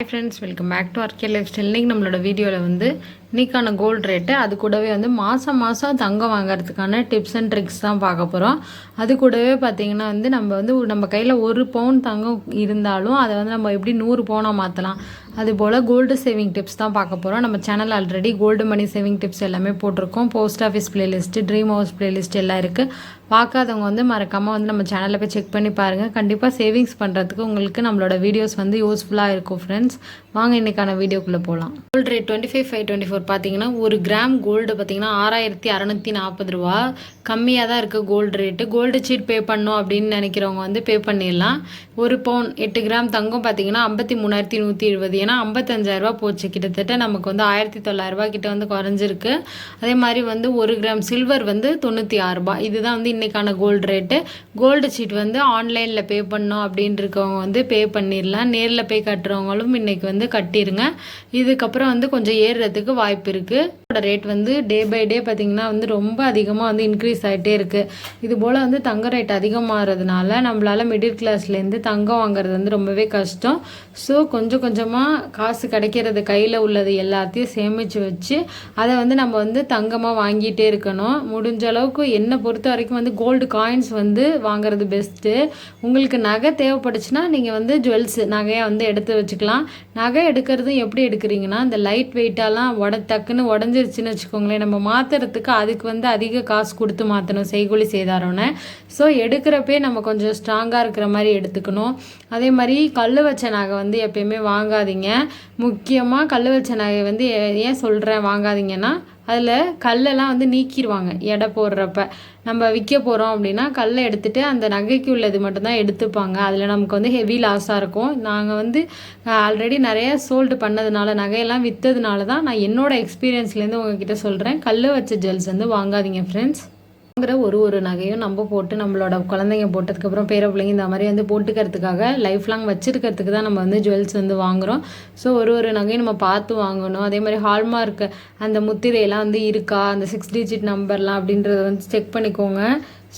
Hi friends welcome back to RK lifestyle இன்றைக்கி நம்மளோட வீடியோவில் வந்து இன்றைக்கான கோல்டு ரேட்டு அது கூடவே வந்து மாதம் மாதம் தங்கம் வாங்குறதுக்கான டிப்ஸ் அண்ட் ட்ரிக்ஸ் தான் பார்க்க போகிறோம் அது கூடவே பார்த்திங்கன்னா வந்து நம்ம வந்து நம்ம கையில் ஒரு பவுன் தங்கம் இருந்தாலும் அதை வந்து நம்ம எப்படி நூறு பவுனாக மாற்றலாம் அதுபோல் கோல்டு சேவிங் டிப்ஸ் தான் பார்க்க போகிறோம் நம்ம channel already gold money saving tips எல்லாமே போட்டிருக்கோம். Post office playlist dream house playlist எல்லாம் இருக்குது பார்க்காதவங்க வந்து மறக்காமல் வந்து நம்ம சேனலில் போய் செக் பண்ணி பாருங்கள் கண்டிப்பாக சேவிங்ஸ் பண்ணுறதுக்கு உங்களுக்கு நம்மளோட வீடியோஸ் வந்து யூஸ்ஃபுல்லாக இருக்கும் ஃப்ரெண்ட்ஸ் வாங்க இன்றைக்கான வீடியோக்குள்ளே போகலாம் gold rate twenty five five twenty four பார்த்தீங்கன்னா ஒரு கிராம் கோல்டு பார்த்தீங்கன்னா ஆறாயிரத்தி அறநூற்றி நாற்பது ரூபா. கம்மியாக தான் இருக்குது gold rate gold chit pay பண்ணோம் அப்படின்னு நினைக்கிறவங்க வந்து பே பண்ணிடலாம். ஒரு பவுன் எட்டு கிராம் தங்கம் பார்த்தீங்கன்னா ஐம்பத்தி மூணாயிரத்தி நூற்றி இருபது ஏன்னா ஐம்பத்தஞ்சாயிரரூபா போச்சு. கிட்டத்தட்ட நமக்கு வந்து ஆயிரத்தி தொள்ளாயிரரூபா கிட்ட வந்து குறைஞ்சிருக்கு. அதே மாதிரி வந்து ஒரு கிராம் சில்வர் வந்து தொண்ணூற்றி ஆறு இதுதான் வந்து இன்றைக்கான கோல்டு ரேட்டு கோல்டு சீட் வந்து ஆன்லைனில் பே பண்ணோம் அப்படின்னு இருக்கவங்க வந்து பே பண்ணிடலாம். நேரில் பே கட்டுறவங்களும் இன்றைக்கி வந்து கட்டிடுங்க இதுக்கப்புறம் வந்து கொஞ்சம் ஏறுறதுக்கு வாய்ப்பு இருக்குது ரேட் வந்து டே பை டே பார்த்திங்கன்னா வந்து ரொம்ப அதிகமாக வந்து இன்க்ரீஸ் ஆகிட்டே இருக்குது இது போல் வந்து தங்க ரேட் அதிகமாகிறதுனால நம்மளால் மிடில் கிளாஸ்லேருந்து தங்கம் வாங்குறது வந்து ரொம்பவே கஷ்டம். ஸோ கொஞ்சம் கொஞ்சமாக காசு கிடைக்கிறது கையில் உள்ளது எல்லாத்தையும் சேமித்து வச்சு அதை வந்து நம்ம வந்து தங்கமாக வாங்கிட்டே இருக்கணும். முடிஞ்ச அளவுக்கு என்னை பொறுத்த வரைக்கும் வந்து கோல்டு காயின்ஸ் வந்து வாங்குறது பெஸ்ட்டு உங்களுக்கு நகை தேவைப்பட்டுச்சுன்னா நீங்கள் வந்து ஜுவல்ஸ் நகையை வந்து எடுத்து வச்சுக்கலாம். நகை எடுக்கிறதும் எப்படி எடுக்கிறீங்கன்னா இந்த லைட் வெயிட்டாலாம் அது டக்குன்னு உடஞ்சிருச்சுன்னு வச்சுக்கோங்களேன். நம்ம மாற்றுறதுக்கு அதுக்கு வந்து அதிக காசு கொடுத்து மாற்றணும் செய்கூலி செய்தாரோன்னு. ஸோ எடுக்கிறப்பே நம்ம கொஞ்சம் ஸ்ட்ராங்காக இருக்கிற மாதிரி எடுத்துக்கணும். அதே மாதிரி கல் வச்ச நகை வந்து எப்பயுமே வாங்காதீங்க. முக்கியமாக கல் வச்ச நகை வந்து ஏன் சொல்கிறேன் வாங்காதீங்கன்னா அதில் கல்லெல்லாம் வந்து நீக்கிடுவாங்க எடை போடுறப்ப. நம்ம விற்க போகிறோம் அப்படின்னா கல்லை எடுத்துகிட்டு அந்த நகைக்கு உள்ளது மட்டும்தான் எடுத்துப்பாங்க. அதில் நமக்கு வந்து ஹெவி லாஸாக இருக்கும். நாங்கள் வந்து ஆல்ரெடி நிறைய சோல்டு பண்ணதுனால நகையெல்லாம் விற்றதுனால தான் நான் என்னோடய எக்ஸ்பீரியன்ஸ்லேருந்து உங்ககிட்ட சொல்கிறேன் கல் வச்ச ஜெல்ஸ் வந்து வாங்காதீங்க ஃப்ரெண்ட்ஸ் வாங்குற ஒரு ஒரு நகையும் நம்ம போட்டு நம்மளோட குழந்தைங்க போட்டதுக்கப்புறம் பேர பிள்ளைங்க இந்த மாதிரி வந்து போட்டுக்கிறதுக்காக லைஃப் லாங் வச்சிருக்கிறதுக்கு தான் நம்ம வந்து ஜுவல்ஸ் வந்து வாங்குறோம். ஸோ ஒரு ஒரு நகையும் நம்ம பார்த்து வாங்கணும். அதே மாதிரி ஹால்மார்க் அந்த முத்திரையெல்லாம் வந்து இருக்கா? அந்த சிக்ஸ் டிஜிட் நம்பர்லாம் அப்படின்றத வந்து செக் பண்ணிக்கோங்க.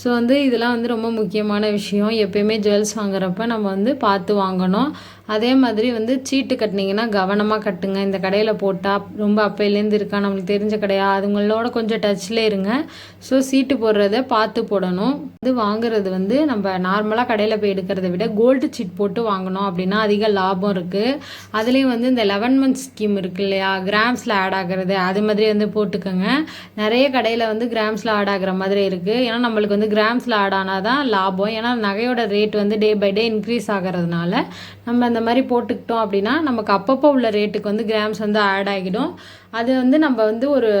ஸோ வந்து இதெல்லாம் வந்து ரொம்ப முக்கியமான விஷயம். எப்பயுமே ஜுவல்ஸ் வாங்குறப்ப நம்ம வந்து பார்த்து வாங்கணும். அதே மாதிரி வந்து சீட்டு கட்டினீங்கன்னா கவனமாக கட்டுங்க. இந்த கடையில் போட்டால் ரொம்ப அப்பையிலேருந்து இருக்கா? நம்மளுக்கு தெரிஞ்ச கடையா? அதுங்களோட கொஞ்சம் டச்சில் இருங்க. ஸோ சீட்டு போடுறத பார்த்து போடணும். இது வாங்குறது வந்து நம்ம நார்மலாக கடையில் போய் எடுக்கிறத விட கோல்டு சீட் போட்டு வாங்கணும் அப்படின்னா அதிக லாபம் இருக்குது அதுலேயும் வந்து இந்த லெவன் மந்த் ஸ்கீம் இருக்கு இல்லையா? கிராம்ஸில் ஆட் ஆகிறது அது மாதிரி வந்து போட்டுக்கோங்க. நிறைய கடையில் வந்து கிராம்ஸில் ஆட் ஆகிற மாதிரி இருக்குது ஏன்னா நம்மளுக்கு வந்து கிராம்ஸில் ஆட் ஆனால் தான் லாபம். ஏன்னா நகையோட ரேட் வந்து டே பை டே இன்க்ரீஸ் ஆகிறதுனால நம்ம அந்த மாதிரி போட்டுக்கிட்டோம் அப்படின்னா நமக்கு அப்பப்போ உள்ள ரேட்டுக்கு வந்து கிராம்ஸ் வந்து ஆட் ஆகிடும். அது வந்து நம்ம வந்து ஒரு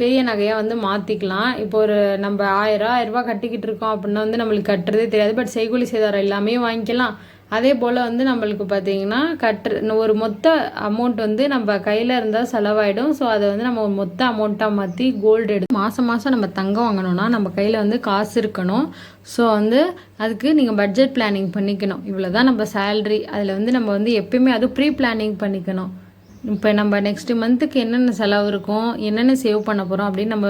பெரிய நகையாக வந்து மாற்றிக்கலாம் இப்போ ஒரு நம்ம ஆயிரம் ஆயிரரூபா கட்டிக்கிட்டு இருக்கோம் அப்படின்னா வந்து நம்மளுக்கு கட்டுறதே தெரியாது. பட் செய்கூலி சேதாரம் எல்லாமே வாங்கிக்கலாம். அதே போல் வந்து நம்மளுக்கு பார்த்தீங்கன்னா கட்டுற ஒரு மொத்த அமௌண்ட் வந்து நம்ம கையில் இருந்தால் செலவாயிடும். ஸோ அதை வந்து நம்ம ஒரு மொத்த அமௌண்ட்டாக மாற்றி கோல்டு எடுத்து மாதம் மாதம் நம்ம தங்கம் வாங்கணும்னா நம்ம கையில் வந்து காசு இருக்கணும். ஸோ வந்து அதுக்கு நீங்கள் பட்ஜெட் பிளானிங் பண்ணிக்கணும். இவ்வளோ தான் நம்ம சேல்ரி அதில் வந்து நம்ம வந்து எப்பயுமே அது ப்ரீ பிளானிங் பண்ணிக்கணும். இப்போ நம்ம நெக்ஸ்ட் மந்த்துக்கு என்னென்ன செலவு இருக்கும் என்னென்ன சேவ் பண்ண போகிறோம் அப்படின்னு நம்ம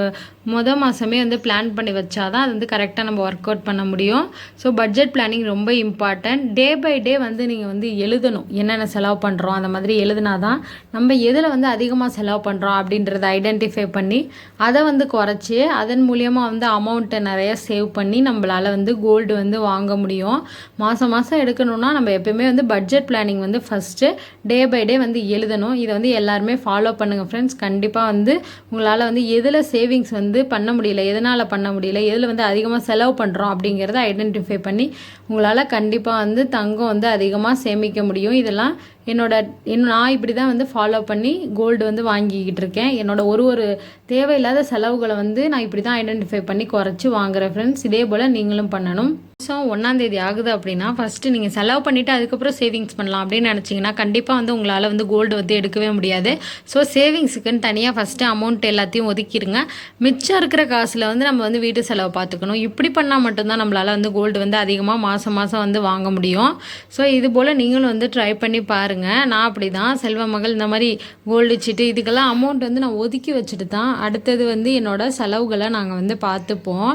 மொதல் மாதமே வந்து பிளான் பண்ணி வச்சா தான் அது வந்து கரெக்டாக நம்ம ஒர்க் அவுட் பண்ண முடியும். ஸோ பட்ஜெட் பிளானிங் ரொம்ப இம்பார்ட்டன்ட் டே பை டே வந்து நீங்கள் வந்து எழுதணும். என்னென்ன செலவு பண்ணுறோம் அந்த மாதிரி எழுதுனா தான் நம்ம எதில் வந்து அதிகமாக செலவு பண்ணுறோம் அப்படின்றத ஐடென்டிஃபை பண்ணி அதை வந்து குறைச்சி அதன் மூலியமாக வந்து அமௌண்ட்டை நிறைய சேவ் பண்ணி நம்மளால் வந்து கோல்டு வந்து வாங்க முடியும். மாதம் மாதம் எடுக்கணும்னா நம்ம எப்பயுமே வந்து பட்ஜெட் பிளானிங் வந்து ஃபஸ்ட்டு டே பை டே வந்து எழுதணும். இதை வந்து எல்லாருமே ஃபாலோ பண்ணுங்கள் ஃப்ரெண்ட்ஸ் கண்டிப்பாக வந்து உங்களால் வந்து எதில் சேவிங்ஸ் வந்து பண்ண முடியல எதனால் பண்ண முடியல எதில் வந்து அதிகமாக செலவு பண்ணுறோம் அப்படிங்கிறத ஐடென்டிஃபை பண்ணி உங்களால் கண்டிப்பாக வந்து தங்கம் வந்து அதிகமாக சேமிக்க முடியும். இதெல்லாம் என்னோட என் நான் இப்படி தான் வந்து ஃபாலோ பண்ணி கோல்டு வந்து வாங்கிக்கிட்டு இருக்கேன். என்னோட ஒரு ஒரு தேவையில்லாத செலவுகளை வந்து நான் இப்படி தான் ஐடென்டிஃபை பண்ணி குறைச்சி வாங்குறேன் ஃப்ரெண்ட்ஸ் இதே போல் நீங்களும் பண்ணணும். மாதம் ஒன்றாந்தேதி ஆகுது அப்படின்னா ஃபஸ்ட்டு நீங்கள் செலவு பண்ணிவிட்டு அதுக்கப்புறம் சேவிங்ஸ் பண்ணலாம் அப்படின்னு நினச்சிங்கன்னா கண்டிப்பாக வந்து உங்களால் வந்து கோல்டு வந்து எடுக்கவே முடியாது. ஸோ சேவிங்ஸுக்குன்னு தனியாக ஃபஸ்ட்டு அமௌண்ட் எல்லாத்தையும் ஒதுக்கிடுங்க. மிச்சம் இருக்கிற காசில் வந்து நம்ம வந்து வீட்டு செலவு பார்த்துக்கணும். இப்படி பண்ணால் மட்டும்தான் நம்மளால் வந்து கோல்டு வந்து அதிகமாக மாதம் மாதம் வந்து வாங்க முடியும். ஸோ இது போல் நீங்களும் வந்து ட்ரை பண்ணி பாருங்கள் நான் அப்படி தான் செல்வ மகள் இந்த மாதிரி கோல்டு சீட்டு இதுக்கெல்லாம் அமௌண்ட் வந்து நான் ஒதுக்கி வச்சுட்டு தான் அடுத்தது வந்து என்னோட செலவுகளை நாங்கள் வந்து பார்த்துப்போம்.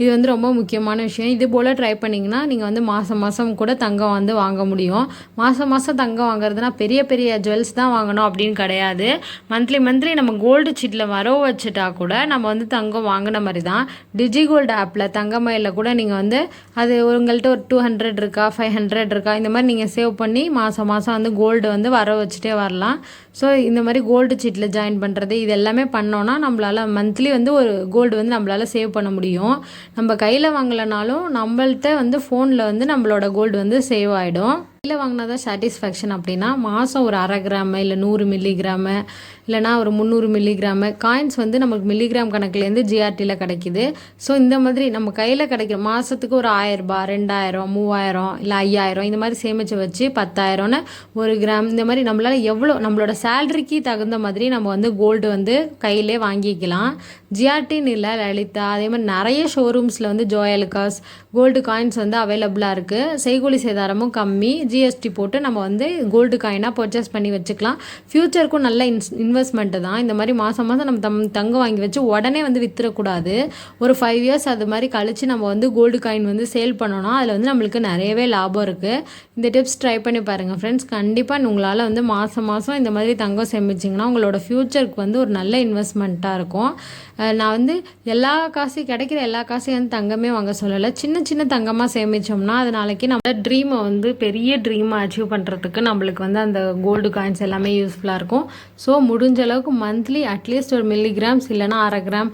இது வந்து ரொம்ப முக்கியமான விஷயம். இது போல் ட்ரை பண்ணிங்கன்னா நீங்கள் வந்து மாதம் மாதம் கூட தங்கம் வந்து வாங்க முடியும். மாதம் மாதம் தங்கம் வாங்குறதுனா பெரிய பெரிய ஜுவல்ஸ் தான் வாங்கணும் அப்படின்னு கிடையாது. மந்த்லி மந்த்லி நம்ம கோல்டு சீட்டில் வரவு வச்சுட்டா கூட நம்ம வந்து தங்கம் வாங்கின மாதிரி தான். டிஜி கோல்டு ஆப்பில் தங்கமயிலில் கூட நீங்கள் வந்து அது உங்கள்கிட்ட ஒரு டூ ஹண்ட்ரட் இருக்கா ஃபைவ் ஹண்ட்ரட் இருக்கா இந்த மாதிரி நீங்கள் சேவ் பண்ணி மாதம் மாதம் வந்து கோல்டு வந்து வர வச்சுட்டே வரலாம். ஸோ இந்த மாதிரி கோல்டு சீட்டில் ஜாயின் பண்ணுறது இது எல்லாமே பண்ணோன்னா நம்மளால் மந்த்லி வந்து ஒரு கோல்டு வந்து நம்மளால் சேவ் பண்ண முடியும். நம்ம கையில் வாங்கலைனாலும் நம்மள்ட்ட வந்து ஃபோனில் வந்து நம்மளோட கோல்டு வந்து சேவ் ஆகிடும் கையில் வாங்கினா தான் சாட்டிஸ்ஃபேக்ஷன் அப்படின்னா மாதம் ஒரு அரை கிராமு இல்லை நூறு மில்லிகிராமு இல்லைனா ஒரு முந்நூறு மில்லிகிராமு காயின்ஸ் வந்து நமக்கு மில்லிகிராம் கணக்குலேருந்து ஜிஆர்டியில் கிடைக்கிது. ஸோ இந்த மாதிரி நம்ம கையில் கிடைக்கிற மாதத்துக்கு ஒரு ஆயிரரூபா ரெண்டாயிரம் மூவாயிரம் இல்லை ஐயாயிரம் இந்த மாதிரி சேமித்து வச்சு பத்தாயிரம்னு ஒரு கிராம் இந்த மாதிரி நம்மளால் எவ்வளோ நம்மளோட சேல்ரிக்கு தகுந்த மாதிரி நம்ம வந்து கோல்டு வந்து கையிலே வாங்கிக்கலாம். ஜிஆர்டின்னு இல்லை லலிதா அதே மாதிரி நிறைய ஷோரூம்ஸில் வந்து ஜோயலுக்காஸ் கோல்டு காயின்ஸ் வந்து அவைலபிளாக இருக்குது செய்கூலி சேதாரமும் கம்மி. ஜிஎஸ்டி போட்டு நம்ம வந்து கோல்டு காயினாக பர்ச்சேஸ் பண்ணி வச்சுக்கலாம். ஃப்யூச்சருக்கும் நல்ல இன்ஸ் இன்வெஸ்ட்மெண்ட்டு தான். இந்த மாதிரி மாதம் மாதம் நம்ம தம் தங்கம் வாங்கி வச்சு உடனே வந்து விற்றுறக்கூடாது ஒரு ஃபைவ் இயர்ஸ் அது மாதிரி கழித்து நம்ம வந்து கோல்டு காயின் வந்து சேல் பண்ணோன்னா அதில் வந்து நம்மளுக்கு நிறையவே லாபம் இருக்குது இந்த டிப்ஸ் ட்ரை பண்ணி பாருங்கள் ஃப்ரெண்ட்ஸ் கண்டிப்பாக உங்களால் வந்து மாதம் மாதம் இந்த மாதிரி தங்கம் சேமிச்சிங்கன்னா உங்களோட ஃப்யூச்சருக்கு வந்து ஒரு நல்ல இன்வெஸ்ட்மெண்ட்டாக இருக்கும். நான் வந்து எல்லா காசையும் கிடைக்கிற எல்லா காசையும் வந்து தங்கமே வாங்க சொல்லலை. சின்ன சின்ன தங்கமாக சேமித்தோம்னா அது நாளைக்கு நம்ம ட்ரீமை வந்து பெரிய ட்ரீமை அச்சீவ் பண்ணுறதுக்கு நம்மளுக்கு வந்து அந்த கோல்டு காயின்ஸ் எல்லாமே யூஸ்ஃபுல்லாக இருக்கும். ஸோ முடிஞ்ச அளவுக்கு மந்த்லி அட்லீஸ்ட் ஒரு மில்லி கிராம்ஸ் இல்லைனா அரை கிராம்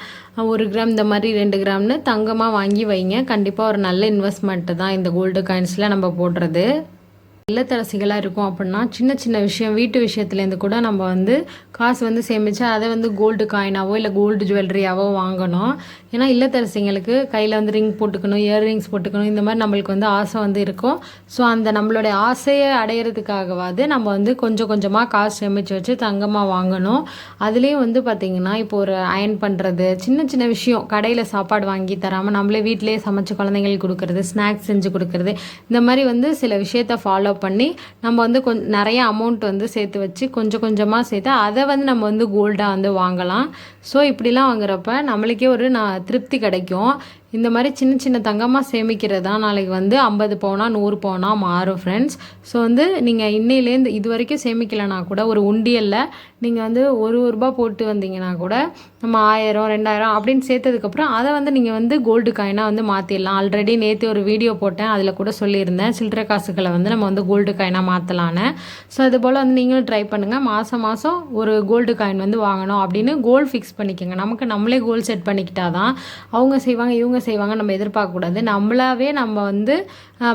ஒரு கிராம் இந்த மாதிரி ரெண்டு கிராம்னு தங்கமாக வாங்கி வைங்க. கண்டிப்பாக ஒரு நல்ல இன்வெஸ்ட்மெண்ட்டு தான் இந்த கோல்டு காயின்ஸில் நம்ம போடுறது. இல்லத்தரசிகளாக இருக்கும் அப்படின்னா சின்ன சின்ன விஷயம் வீட்டு விஷயத்துலேருந்து கூட நம்ம வந்து காசு வந்து சேமித்து அதை வந்து கோல்டு காயினாவோ இல்லை கோல்டு ஜுவல்லரியாவோ வாங்கணும். ஏன்னா இல்லத்தரசிங்களுக்கு கையில் வந்து ரிங் போட்டுக்கணும் இயர்ரிங்ஸ் போட்டுக்கணும் இந்த மாதிரி நம்மளுக்கு வந்து ஆசை வந்து இருக்கும். ஸோ அந்த நம்மளுடைய ஆசையை அடையிறதுக்காகவாது நம்ம வந்து கொஞ்சம் கொஞ்சமாக காசு சேமித்து வச்சு தங்கமாக வாங்கணும். அதுலேயும் வந்து பார்த்திங்கன்னா இப்போ ஒரு அயன் பண்ணுறது சின்ன சின்ன விஷயம். கடையில் சாப்பாடு வாங்கி தராமல் நம்மளே வீட்டிலேயே சமைச்சு குழந்தைங்களுக்கு கொடுக்குறது ஸ்நாக்ஸ் செஞ்சு கொடுக்குறது இந்த மாதிரி வந்து சில விஷயத்த ஃபாலோ பண்ணி நம்ம வந்து கொஞ்சம் நிறைய அமௌண்ட் வந்து சேர்த்து வச்சு கொஞ்சம் கொஞ்சமாக சேர்த்து அதை வந்து நம்ம வந்து கோல்டாக வந்து வாங்கலாம். ஸோ இப்படிலாம் வாங்குறப்ப நம்மளுக்கே ஒரு நான் திருப்தி கிடைக்கும். இந்த மாதிரி சின்ன சின்ன தங்கமாக சேமிக்கிறது தான் நாளைக்கு வந்து ஐம்பது பவுனா நூறு பவுனா மாறும் ஃப்ரெண்ட்ஸ் ஸோ வந்து நீங்கள் இன்னையிலேருந்து இது வரைக்கும் சேமிக்கலைனா கூட ஒரு உண்டியலில் நீங்கள் வந்து ஒரு ஒரு ரூபா போட்டு வந்தீங்கன்னா கூட நம்ம ஆயிரம் ரெண்டாயிரம் அப்படின்னு சேர்த்ததுக்கப்புறம் அதை வந்து நீங்கள் வந்து கோல்டு காயினாக வந்து மாற்றிடலாம் ஆல்ரெடி நேற்று ஒரு வீடியோ போட்டேன். அதில் கூட சொல்லியிருந்தேன். சில்லற காசுகளை வந்து நம்ம வந்து கோல்டு காயினாக மாற்றலான்னு ஸோ அது போல் வந்து நீங்களும் ட்ரை பண்ணுங்கள் மாதம் மாதம் ஒரு கோல்டு காயின் வந்து வாங்கணும் அப்படின்னு கோல் ஃபிக்ஸ் பண்ணிக்கோங்க. நமக்கு நம்மளே கோல் செட் பண்ணிக்கிட்டா தான் அவங்க செய்வாங்க இவங்க செய்வாங்க நம்ம எதிர்பார்க்கக்கூடாது. நம்மளாவே நம்ம வந்து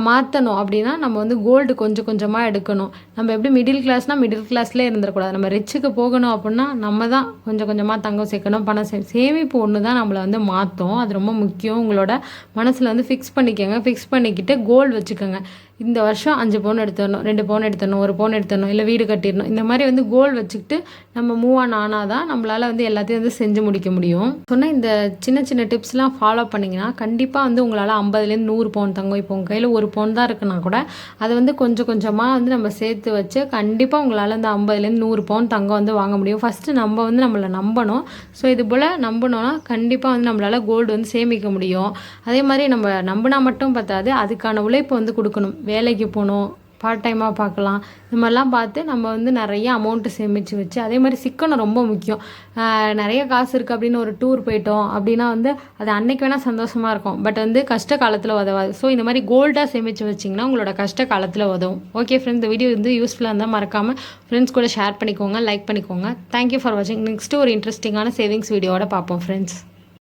மாற்றணும் அப்படின்னா நம்ம வந்து கோல்டு கொஞ்சம் கொஞ்சமாக எடுக்கணும். நம்ம எப்படி மிடில் கிளாஸ்னால் மிடில் கிளாஸ்லேயே இருந்துடக்கூடாது நம்ம ரிச்சுக்கு போகணும் அப்படின்னா நம்ம தான் கொஞ்சம் கொஞ்சமாக தங்கம் சேர்க்கணும் பணம் சே சேமிப்பு ஒன்று தான் நம்மளை வந்து மாற்றும் அது ரொம்ப முக்கியம். உங்களோட மனசில் வந்து ஃபிக்ஸ் பண்ணிக்கோங்க. ஃபிக்ஸ் பண்ணிக்கிட்டு கோல் வச்சுக்கோங்க. இந்த வருஷம் அஞ்சு பவுன் எடுத்துடணும் ரெண்டு பவுன் எடுத்துடணும் ஒரு பவுன் எடுத்துடணும் இல்லை வீடு கட்டிடணும். இந்த மாதிரி வந்து கோல் வச்சுக்கிட்டு நம்ம மூவ் ஆன் ஆனால் தான் நம்மளால் வந்து எல்லாத்தையும் வந்து செஞ்சு முடிக்க முடியும். சொன்னால் இந்த சின்ன சின்ன டிப்ஸ்லாம் ஃபாலோ பண்ணிங்கன்னா கண்டிப்பாக வந்து உங்களால் ஐம்பதுலேருந்து நூறு பவுன் தங்கம் இப்போ உங்கள் கையில் ஒரு பவுன் தான் இருக்குன்னா கூட அதை வந்து கொஞ்சம் கொஞ்சமாக வந்து நம்ம சேர்த்து வச்சு கண்டிப்பாக உங்களால் இந்த ஐம்பதுலேருந்து நூறு பவுன் தங்கம் வந்து வாங்க முடியும். ஃபஸ்ட்டு நம்ம வந்து நம்மளை நம்பணும். ஸோ இது போல் நம்பணும்னா கண்டிப்பாக வந்து நம்மளால் கோல்டு வந்து சேமிக்க முடியும். அதே மாதிரி நம்ம நம்பினா மட்டும் பார்த்தாது அதுக்கான உழைப்பு வந்து கொடுக்கணும். வேலைக்கு போகணும் பார்ட் டைமாக பார்க்கலாம். இந்த மாதிரிலாம் பார்த்து நம்ம வந்து நிறைய அமௌண்ட்டு சேமித்து வச்சு அதே மாதிரி சிக்கனம் ரொம்ப முக்கியம். நிறைய காசு இருக்குது அப்படின்னு ஒரு டூர் போயிட்டோம் அப்படின்னா வந்து அது அன்னைக்கு வேணால் சந்தோஷமாக இருக்கும். பட் வந்து கஷ்ட காலத்தில் உதவாது. ஸோ இந்த மாதிரி கோல்டாக சேமித்து வச்சிங்கன்னா உங்களோட கஷ்ட காலத்தில் உதவும். ஓகே ஃப்ரெண்ட்ஸ் இந்த வீடியோ வந்து யூஸ்ஃபுல்லாக இருந்தால் மறக்காமல் ஃப்ரெண்ட்ஸ் கூட ஷேர் பண்ணிக்கோங்க லைக் பண்ணிக்கோங்க. தேங்க்யூ ஃபார் வாட்சிங் நெக்ஸ்ட்டு ஒரு இன்ட்ரெஸ்டிங்கான சேவிங்ஸ் வீடியோட பார்ப்போம் ஃப்ரெண்ட்ஸ்